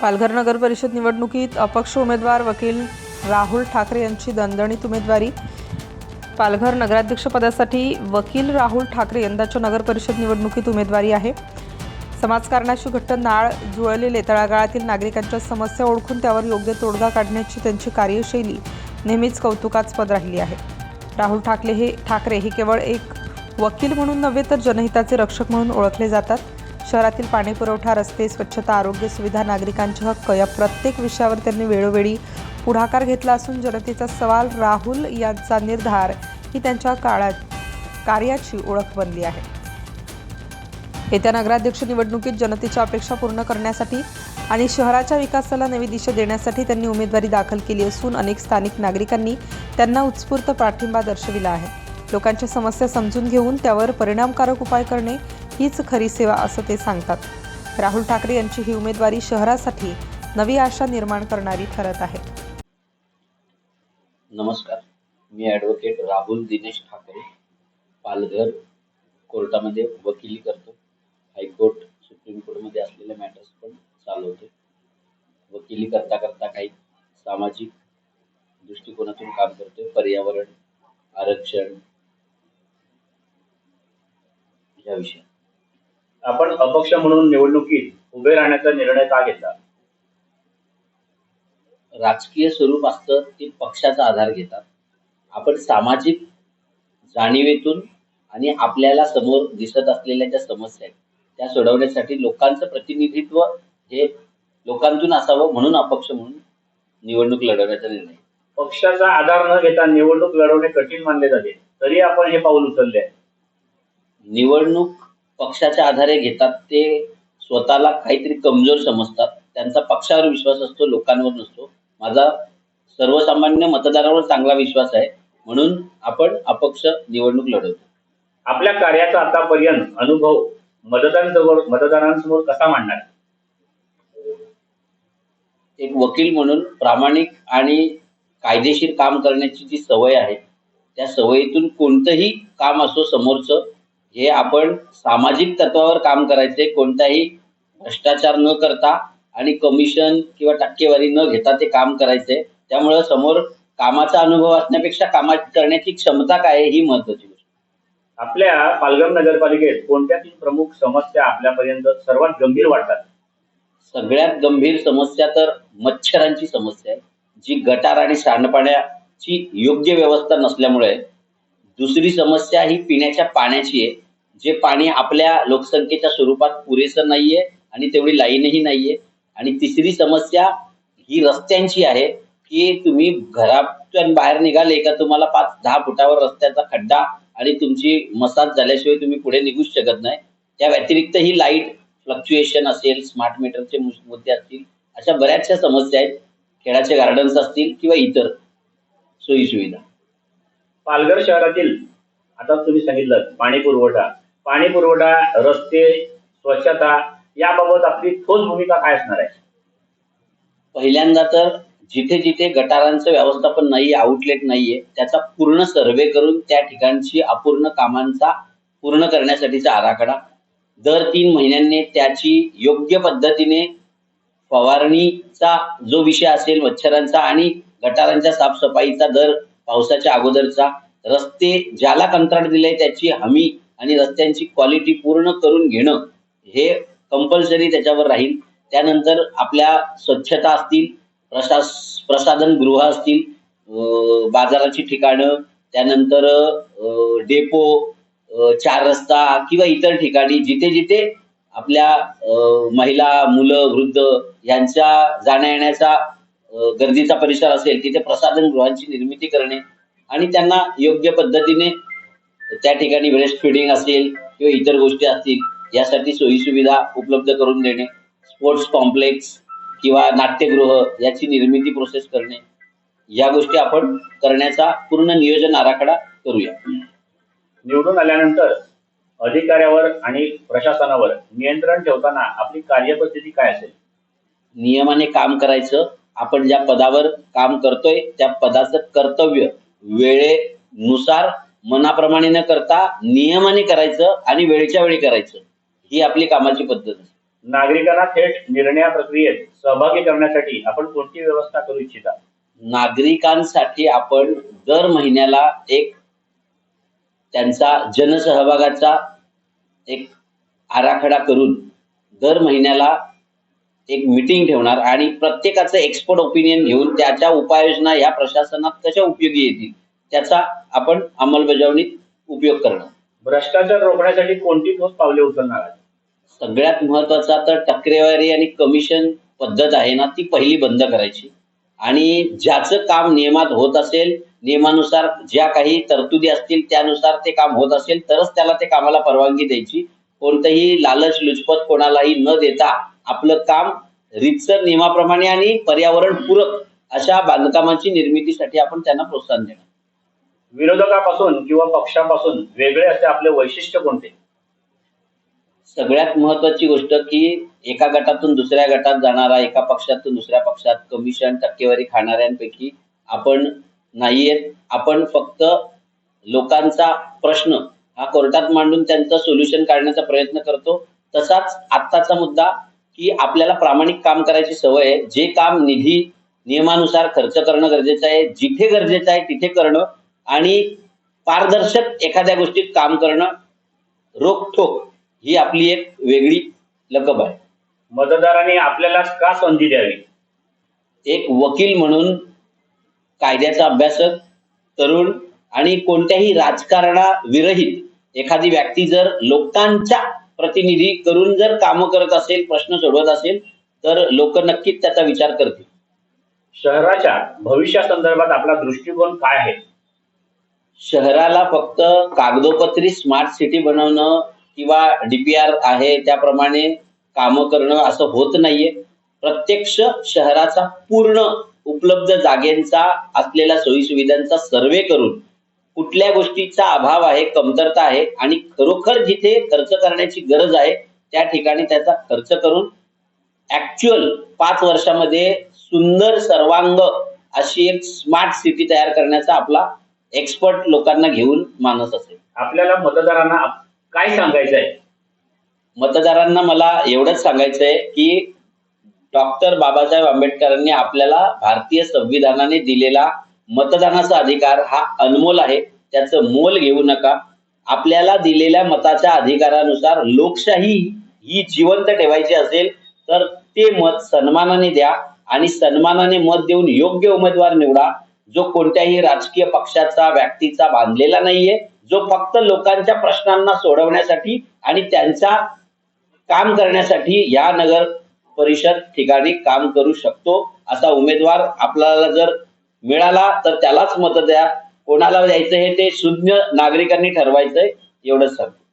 पालघर नगर परिषद निवडणुकीत अपक्ष उमेदवार वकील राहुल ठाकरे यांची दणदणीत उमेदवारी. पालघर नगराध्यक्षपदासाठी वकील राहुल ठाकरे यंदाच्या नगर परिषद निवडणुकीत उमेदवारी आहे. समाजकारणाशी घट्ट नाळ जुळलेले तळागाळातील नागरिकांच्या समस्या ओळखून त्यावर योग्य तोडगा काढण्याची त्यांची कार्यशैली नेहमीच कौतुकास्पद राहिली आहे. राहुल ठाकरे हे ठाकरे हे केवळ एक वकील म्हणून नव्हे तर जनहिताचे रक्षक म्हणून ओळखले जातात. शहरातील पाणीपुरवठा रस्ते स्वच्छता आरोग्य सुविधा नागरिकांचे हक्क या प्रत्येक विषयावर त्यांनी वेळोवेळी पुढाकार घेतला असून जनतेचा सवाल राहुल यांचा निर्धार ही त्यांच्या काळात कार्याची ओळख बनली आहे. येत्या नगराध्यक्ष निवडणुकीत जनतेच्या अपेक्षा पूर्ण करण्यासाठी आणि शहराच्या विकासाला नवी दिशा देण्यासाठी त्यांनी उमेदवारी दाखल केली असून अनेक स्थानिक नागरिकांनी त्यांना उत्स्फूर्त पाठिंबा दर्शविला आहे. लोकांच्या समस्या समजून घेऊन त्यावर परिणामकारक उपाय करणे हीच खरी सेवा असं ते सांगतात. राहुल ठाकरे यांची ही उमेदवारी शहरासाठी नवी आशा निर्माण करणारी ठरत आहे. नमस्कार. मी ॲडव्होकेट राहुल दिनेश ठाकरे पालघर कोर्टामध्ये वकिली करतो. हायकोर्ट सुप्रीम कोर्टमध्ये असलेले मॅटर्स पण चालवतो. वकिली करता करता काही सामाजिक दृष्टिकोनातून काम करतोय. पर्यावरण आरक्षण या विषयात आपण अपक्ष म्हणून निवडणुकीत उभे राहण्याचा निर्णय का घेतला? राजकीय स्वरूप असतं ते पक्षाचा आधार घेतात. आपण सामाजिक जाणीवेतून आणि आपल्याला समोर दिसत असलेल्या ज्या समस्या आहेत त्या सोडवण्यासाठी लोकांचं प्रतिनिधित्व हे लोकांतून असावं म्हणून अपक्ष म्हणून निवडणूक लढवण्याचा निर्णय. पक्षाचा आधार न घेता निवडणूक लढवणे कठीण मानले जाते. तरी आपण हे पाऊल उचलले निवडणूक पक्षाच्या आधारे घेतात ते स्वतःला काहीतरी कमजोर समजतात. त्यांचा पक्षावर विश्वास असतो लोकांवर नसतो. माझा सर्वसामान्य मतदारावर चांगला विश्वास आहे. म्हणून आपण अपक्ष निवडणूक लढवतो. आपल्या कार्याचा आतापर्यंत अनुभव मतदारांसमोर मतदारांसमोर कसा मांडणार? एक वकील म्हणून प्रामाणिक आणि कायदेशीर काम करण्याची जी सवय आहे त्या सवयीतून कोणतंही काम असो समोरचं हे आपण सामाजिक तत्वावर काम करायचे कोणताही भ्रष्टाचार न करता आणि कमिशन किंवा टक्केवारी न घेता ते काम करायचे. त्यामुळं समोर कामाचा अनुभव असण्यापेक्षा कामा करण्याची क्षमता काय ही महत्वाची गोष्ट. आपल्या पालघर नगरपालिकेत कोणत्या तीन प्रमुख समस्या आपल्यापर्यंत सर्वात गंभीर वाटतात सगळ्यात गंभीर समस्या तर मच्छरांची समस्या आहे जी गटार आणि सांडपाण्याची योग्य व्यवस्था नसल्यामुळे. दुसरी समस्या ही पिण्याच्या पाण्याची आहे. जे पाणी आपल्या लोकसंख्येच्या स्वरूपात पुरेसं नाहीये आणि तेवढी लाईनही नाहीये. आणि तिसरी समस्या ही रस्त्यांची आहे की तुम्ही घरातून बाहेर निघाले का तुम्हाला पाच दहा फुटावर रस्त्याचा खड्डा आणि तुमची मसाज झाल्याशिवाय तुम्ही पुढे निघूच शकत नाही. त्या व्यतिरिक्त ही लाइट फ्लक्च्युएशन असेल स्मार्ट मीटरचे मुद्दे असतील अशा बऱ्याचशा समस्या आहेत. खेळाचे गार्डन्स असतील किंवा इतर सोयी सुविधा पालघर शहरातील आता तुम्ही सांगितलं पाणी पुरवठा पाणी पुरवठा रस्ते स्वच्छता याबाबत आपली ठोस भूमिका काय असणार आहे? पहिल्यांदा तर जिथे जिथे गटारांचं व्यवस्थापन नाही आउटलेट नाहीये त्याचा पूर्ण सर्वे करून त्या ठिकाणची अपूर्ण कामांचा पूर्ण करण्यासाठीचा आराखडा. दर तीन महिन्यांनी त्याची योग्य पद्धतीने फवारणीचा जो विषय असेल मच्छरांचा आणि गटारांच्या साफसफाईचा दर पावसाच्या अगोदरचा रस्ते ज्याला कंत्राट दिले त्याची हमी आणि रस्त्यांची क्वालिटी पूर्ण करून घेणं हे कंपल्सरी त्याच्यावर राहील. त्यानंतर आपल्या स्वच्छता असतील प्रसास प्रसाधन गृह असतील बाजाराची ठिकाणं त्यानंतर डेपो चार रस्ता किंवा इतर ठिकाणी जिथे जिथे आपल्या महिला मुलं वृद्ध यांच्या जाण्या येण्याचा गर्दीचा परिसर असेल तिथे प्रसाधन गृहांची निर्मिती करणे आणि त्यांना योग्य पद्धतीने त्या ठिकाणी ब्रेस्ट फिडिंग असेल किंवा इतर गोष्टी असतील यासाठी सोयी सुविधा उपलब्ध करून देणे स्पोर्ट्स कॉम्प्लेक्स किंवा नाट्यगृह याची निर्मिती प्रोसेस करणे या गोष्टी आपण करण्याचा पूर्ण नियोजन आराखडा करूया. निवडून आल्यानंतर अधिकाऱ्यावर आणि प्रशासनावर नियंत्रण ठेवताना आपली कार्यपद्धती काय असेल? नियमाने काम करायचं आपण ज्या पदावर काम करतोय त्या पदाचं कर्तव्य वेळेनुसार मनाप्रमाणे न करता नियमाने करायचं आणि वेळच्या वेळी करायचं. ही आपली कामाची पद्धत आहे. नागरिकांना थेट निर्णय प्रक्रियेत सहभागी करण्यासाठी आपण कोणती व्यवस्था करू इच्छिता? नागरिकांसाठी आपण दर महिन्याला एक त्यांचा जनसहभागाचा एक आराखडा करून दर महिन्याला एक मिटिंग ठेवणार आणि प्रत्येकाचं एक्सपर्ट ओपिनियन घेऊन त्याच्या उपाययोजना या प्रशासनात कशा उपयोगी येतील? त्याचा आपण अंमलबजावणीत उपयोग करणार. भ्रष्टाचार रोखण्यासाठी कोणती ठोस पावले उचलणार आहात? सगळ्यात महत्त्वाचा तर टक्केवारी आणि कमिशन पद्धत आहे ना ती पहिली बंद करायची. आणि ज्याचं काम नियमात होत असेल नियमानुसार ज्या काही तरतुदी असतील त्यानुसार ते काम होत असेल तरच त्याला ते कामाला परवानगी द्यायची. कोणतंही लालच लुचपत कोणालाही न देता आपलं काम रितसर नियमाप्रमाणे आणि पर्यावरण पूरक अशा बांधकामाची निर्मितीसाठी आपण त्यांना प्रोत्साहन देणार. विरोधकापासून किंवा पक्षापासून वेगळे असे आपले वैशिष्ट्य कोणते? सगळ्यात महत्वाची गोष्ट की एका गटातून दुसऱ्या गटात जाणारा एका पक्षातून दुसऱ्या पक्षात कमिशन टक्केवारी खाणाऱ्यांपैकी आपण नाहीयेत. आपण फक्त लोकांचा प्रश्न हा कोर्टात मांडून त्यांचं सोल्युशन काढण्याचा प्रयत्न करतो. तसाच आत्ताचा मुद्दा की आपल्याला प्रामाणिक काम करायची सवय आहे. जे काम निधी नियमानुसार खर्च करणं गरजेचं आहे. जिथे गरजेचं आहे तिथे करणं आणि पारदर्शक एखाद्या गोष्टीत काम करणं रोखठोक ही आपली एक वेगळी लकब आहे. मतदारांनी आपल्याला का संधी द्यावी? एक वकील म्हणून कायद्याचा अभ्यासक तरुण आणि कोणत्याही राजकारणा विरहित एखादी व्यक्ती जर लोकांच्या प्रतिनिधी करून जर कामं करत असेल प्रश्न सोडवत असेल तर लोक नक्कीच त्याचा विचार करतील. शहराच्या भविष्यासंदर्भात आपला दृष्टिकोन काय आहे? शहराला फक्त कागदोपत्री स्मार्ट सिटी बनवणं किंवा डीपीआर आहे त्याप्रमाणे कामं करणं असं होत नाहीये. प्रत्यक्ष शहराचा पूर्ण उपलब्ध जागेंचा असलेल्या सोयी सुविधांचा सर्वे करून कुठल्या गोष्टीचा अभाव आहे कमतरता आहे आणि खरोखर जिथे खर्च करण्याची गरज आहे त्या ठिकाणी त्याचा खर्च करून ऍक्च्युअल पाच वर्षामध्ये सुंदर सर्वांग अशी एक स्मार्ट सिटी तयार करण्याचा आपला एक्सपर्ट लोकांना घेऊन मानस असेल. आपल्याला मतदारांना काय सांगायचं आहे मतदारांना मला एवढंच सांगायचंय की डॉक्टर बाबासाहेब आंबेडकरांनी आपल्याला भारतीय संविधानाने दिलेला मतदानाचा अधिकार हा अनमोल आहे. त्याचं मोल घेऊ नका. आपल्याला दिलेल्या मताच्या अधिकारानुसार लोकशाही ही जिवंत ठेवायची असेल तर ते मत सन्मानाने द्या आणि सन्मानाने मत देऊन योग्य उमेदवार निवडा. जो कोणत्याही राजकीय पक्षाचा व्यक्तीचा बांधलेला नाहीये जो फक्त लोकांच्या प्रश्नांना सोडवण्यासाठी आणि त्यांचा काम करण्यासाठी या नगर परिषद ठिकाणी काम करू शकतो असा उमेदवार आपल्याला जर मिळाला तर त्यालाच मत द्या. कोणाला द्यायचं हे ते शून्य नागरिकांनी ठरवायचंय एवढंच सांगतो.